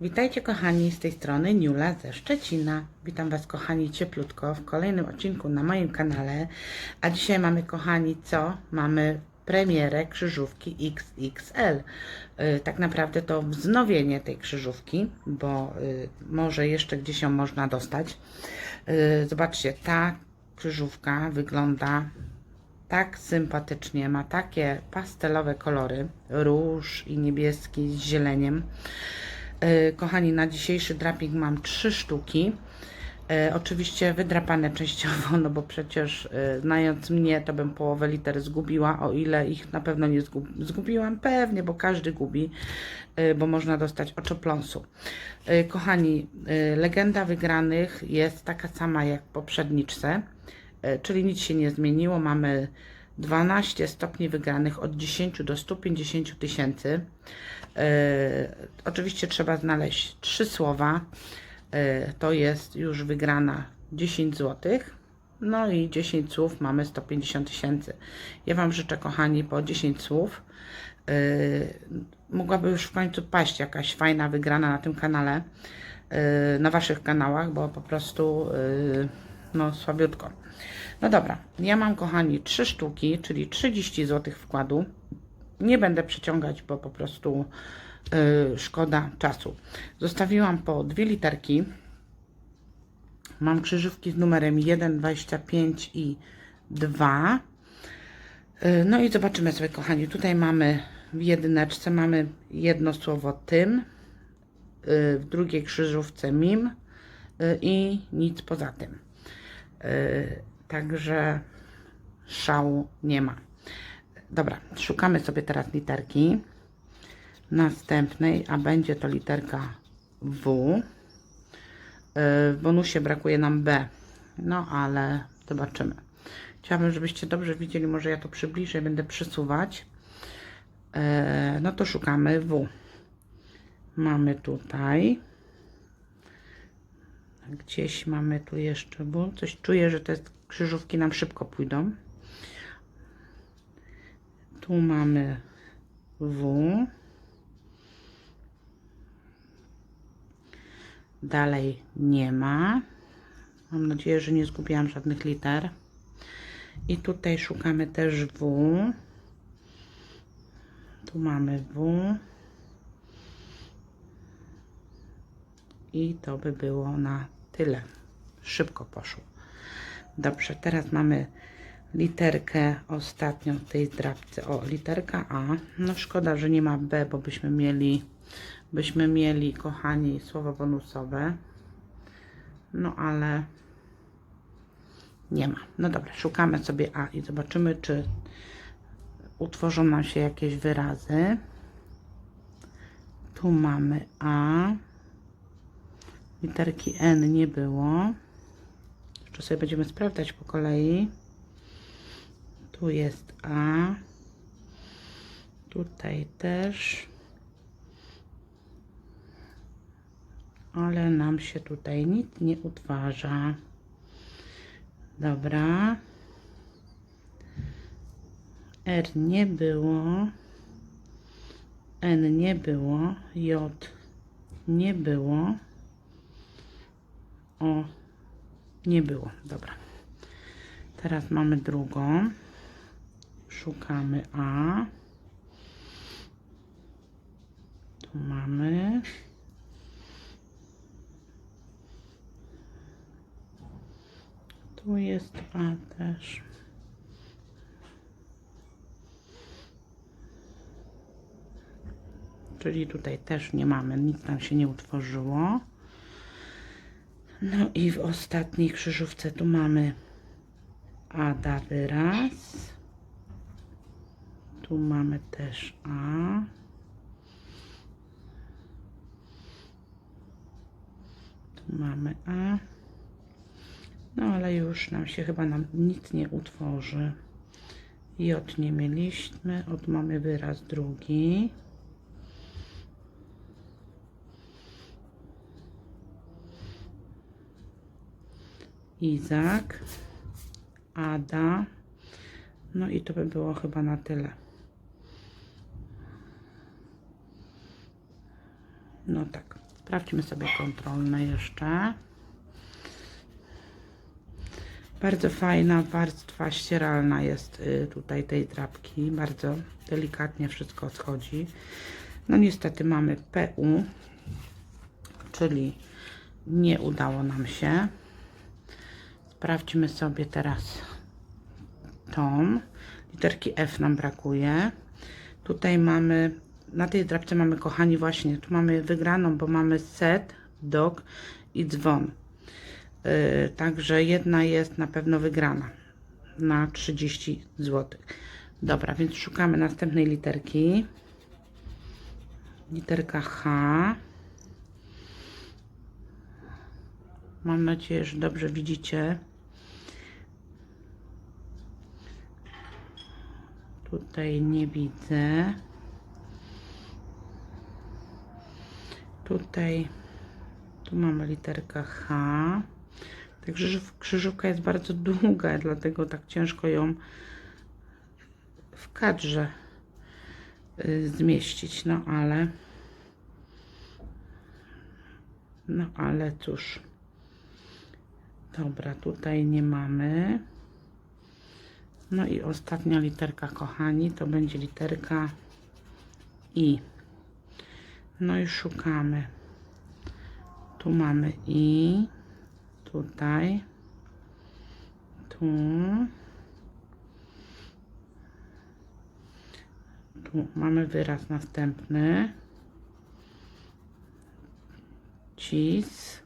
Witajcie kochani z tej strony Niula ze Szczecina. Witam Was kochani cieplutko w kolejnym odcinku na moim kanale. A dzisiaj mamy kochani co? Mamy premierę krzyżówki XXL. Yy, tak naprawdę to wznowienie tej krzyżówki, bo yy, może jeszcze gdzieś ją można dostać. Yy, zobaczcie, ta krzyżówka wygląda tak sympatycznie, ma takie pastelowe kolory, róż i niebieski z zieleniem. E, Kochani, na dzisiejszy draping mam trzy sztuki. E, oczywiście wydrapane częściowo, no bo przecież e, znając mnie, to bym połowę liter zgubiła, o ile ich na pewno nie zgub zgubiłam. Pewnie, bo każdy gubi, bo można dostać oczopląsu. Kochani, legenda wygranych jest taka sama jak w poprzedniczce, czyli nic się nie zmieniło. Mamy 12 stopni wygranych od 10 do 150 tysięcy. E, oczywiście trzeba znaleźć trzy słowa. E, to jest już wygrana 10 zł. No i 10 słów mamy 150 tysięcy. Ja Wam życzę, kochani, po 10 słów. E, mogłaby już w końcu paść jakaś fajna wygrana na tym kanale, na Waszych kanałach, bo po prostu no słabiutko. No dobra, ja mam, kochani, trzy sztuki, czyli 30 zł wkładu. Nie będę przeciągać, bo po prostu y, szkoda czasu. Zostawiłam po dwie literki. Mam krzyżówki z numerem 1, 25 i 2. Y, no i zobaczymy sobie, kochani. Tutaj mamy w jedyneczce mamy jedno słowo tym, y, w drugiej krzyżówce mim y, i nic poza tym. Y, Także szału nie ma. Dobra, szukamy sobie teraz literki następnej, a będzie to literka W. Y, W bonusie brakuje nam B, no ale zobaczymy. Chciałabym, żebyście dobrze widzieli, może ja to przybliżę, będę przesuwać. Y, No to szukamy W. Mamy tutaj. Gdzieś mamy tu jeszcze W. Coś czuję, że te krzyżówki nam szybko pójdą. Tu mamy W. Dalej nie ma. Mam nadzieję, że nie zgubiłam żadnych liter. I tutaj szukamy też W. Tu mamy W. I to by było na tyle. Szybko poszło. Dobrze, teraz mamy literkę ostatnią tej zdrabce. O, literka A. No szkoda, że nie ma B, bo byśmy mieli, byśmy mieli, kochani, słowo bonusowe. No ale nie ma. No dobra, szukamy sobie A i zobaczymy, czy utworzą nam się jakieś wyrazy. Tu mamy A. Literki N nie było. Jeszcze sobie będziemy sprawdzać po kolei. Tu jest A. Tutaj też. Ale nam się tutaj nic nie utwarza. Dobra. R nie było. N nie było. J nie było. O, nie było. Dobra. Teraz mamy drugą. Szukamy A. Tu mamy. Tu jest A też. Czyli tutaj też nie mamy, nic nam się nie utworzyło. No i w ostatniej krzyżówce tu mamy Ada wyraz. Tu mamy też A. Tu mamy A. No ale już nam się chyba nam nic nie utworzy. J nie mieliśmy. Od mamy wyraz drugi. Izak, Ada. No i to by było chyba na tyle. No tak. Sprawdźmy sobie kontrolne jeszcze. Bardzo fajna warstwa ścieralna jest y, tutaj tej drapki. Bardzo delikatnie wszystko schodzi. No niestety mamy PU, czyli nie udało nam się. Sprawdźmy sobie teraz tą. Literki F nam brakuje. Tutaj mamy, na tej drapce mamy, kochani, właśnie, tu mamy wygraną, bo mamy set, dog i dzwon. Yy, także jedna jest na pewno wygrana na 30 zł. Dobra, więc szukamy następnej literki. Literka H. Mam nadzieję, że dobrze widzicie. Tutaj nie widzę. Tutaj tu mamy literkę H. Także krzyżówka jest bardzo długa, dlatego tak ciężko ją w kadrze y, zmieścić. No ale no ale cóż. Dobra, tutaj nie mamy. No i ostatnia literka, kochani, to będzie literka I. No i szukamy. Tu mamy I. Tutaj. Tu. Tu mamy wyraz następny. Cis.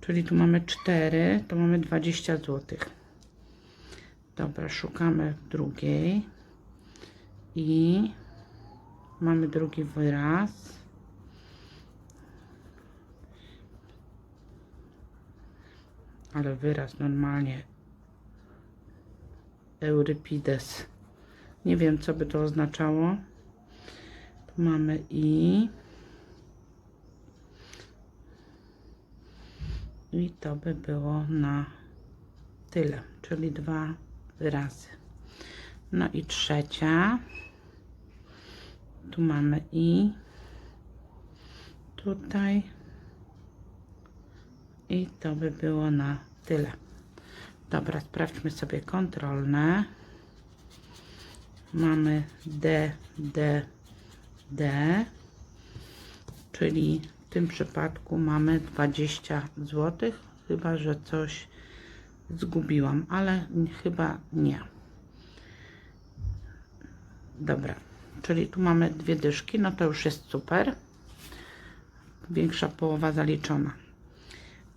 Czyli tu mamy 4, to mamy 20 złotych. Dobra, szukamy drugiej i mamy drugi wyraz. Ale wyraz normalnie Eurypides. Nie wiem, co by to oznaczało. Tu mamy i. I to by było na tyle, czyli dwa wyrazy. No i trzecia. Tu mamy i. Tutaj. I to by było na tyle. Dobra, sprawdźmy sobie kontrolne. Mamy D, D, D, czyli w tym przypadku mamy 20 zł, chyba że coś zgubiłam, ale chyba nie. Dobra, czyli tu mamy dwie dyszki, no to już jest super. Większa połowa zaliczona.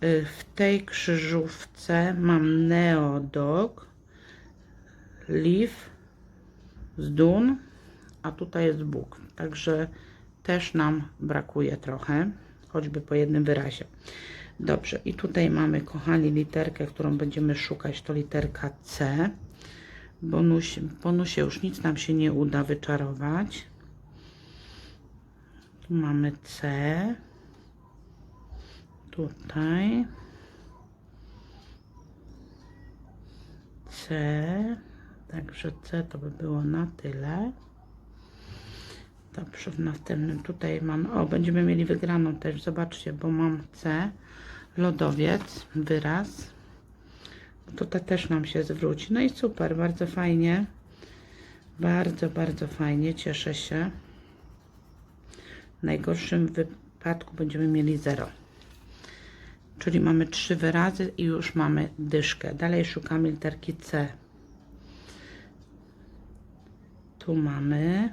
Y, w tej krzyżówce mam Neodog, Leaf z Dun, a tutaj jest Bóg. Także też nam brakuje trochę, choćby po jednym wyrazie. Dobrze, i tutaj mamy, kochani, literkę, którą będziemy szukać, to literka C. Bonusie, bonusie już nic nam się nie uda wyczarować. Tu mamy C. Tutaj. C. Także C to by było na tyle. Dobrze, w następnym tutaj mamy, o, będziemy mieli wygraną też, zobaczcie, bo mam C lodowiec, wyraz. To ta też nam się zwróci. No i super, bardzo fajnie. Bardzo, bardzo fajnie, cieszę się. W najgorszym wypadku będziemy mieli 0. Czyli mamy trzy wyrazy i już mamy dyszkę. Dalej szukamy literki C. Tu mamy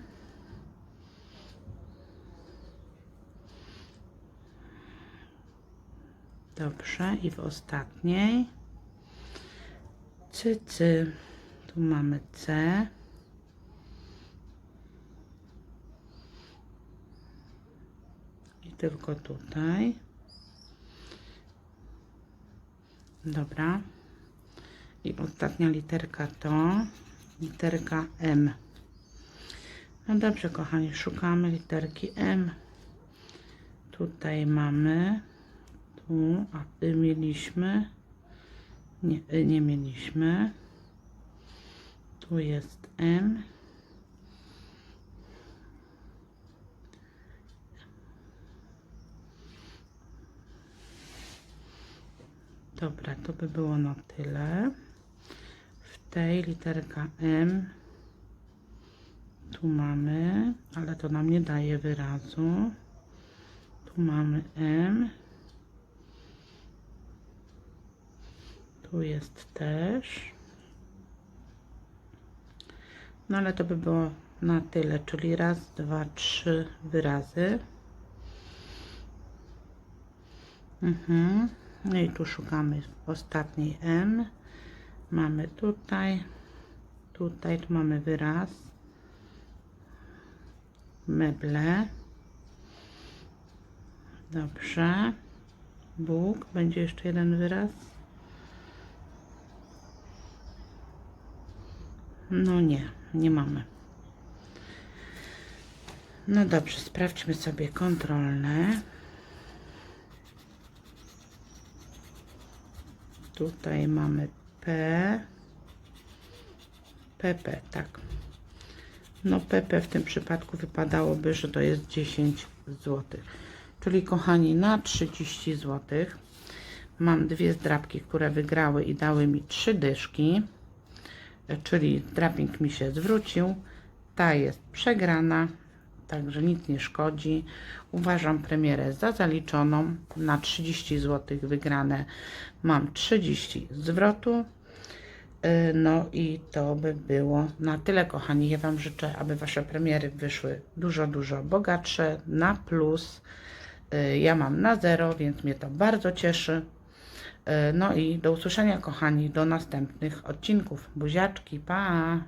Dobrze, i w ostatniej cycy. Tu mamy C. I tylko tutaj. Dobra. I ostatnia literka to literka M. No dobrze, kochani, szukamy literki M. Tutaj mamy tu, a y mieliśmy, nie, y nie mieliśmy, tu jest M, Dobra, to by było na tyle. W tej literka M tu mamy, ale to nam nie daje wyrazu. Tu mamy M. Tu jest też. No ale to by było na tyle, czyli raz, dwa, trzy wyrazy. Mhm. No i tu szukamy ostatniej M. Mamy tutaj, tutaj, tu mamy wyraz. Meble. Dobrze. Bóg. Będzie jeszcze jeden wyraz. No nie, nie mamy. No dobrze, sprawdźmy sobie kontrolne. Tutaj mamy P. PP, tak. No PP w tym przypadku wypadałoby, że to jest 10 zł. Czyli kochani, na 30 zł mam dwie zdrabki, które wygrały i dały mi trzy dyszki. Czyli draping mi się zwrócił. Ta jest przegrana, także nic nie szkodzi. Uważam premierę za zaliczoną. Na 30 zł wygrane mam 30 zwrotu. Y, No i to by było na tyle, kochani. Ja Wam życzę, aby Wasze premiery wyszły dużo, dużo bogatsze, na plus. Y, Ja mam na zero, więc mnie to bardzo cieszy. Y, No i do usłyszenia, kochani, do następnych odcinków. Buziaczki, pa!